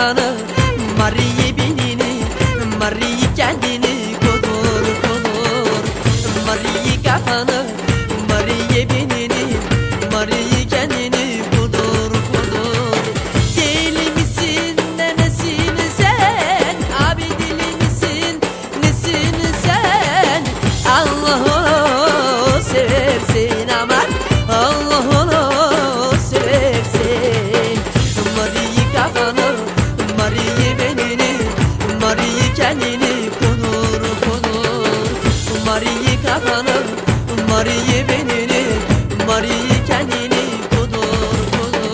kanı Mariyi binini Mariyi kendini Kodur kodur Mariyi kafanı kendini kudur kudur Mariye kafanı Mariye benini Mariye kendini kudur kudur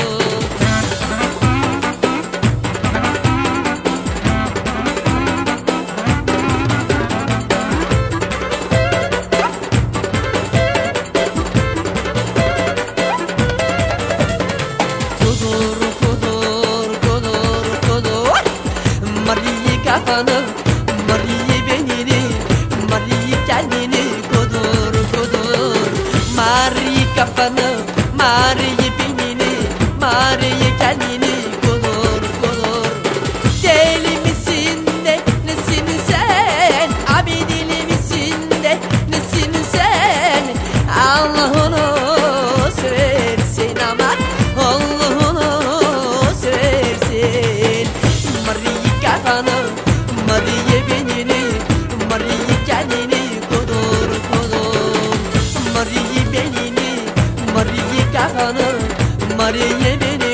Kudur kudur kudur kudur Mariye kafanı Mariye benini Mariye kendini kudur kudur Deli misin de nesin sen? Abi deli misin de nesin sen? Allah'ını seversin aman Allah'ını seversin. Mariye kafanı Mariye benini Mariye kendini kudur kudur Mariye benini Kafanı Mariye benini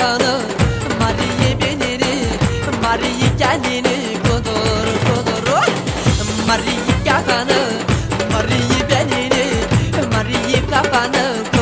kadını Mariyi benini Mariyi kendini kudur kudur. Mariyi kafanı Mariyi benini Mariyi kafanı kudur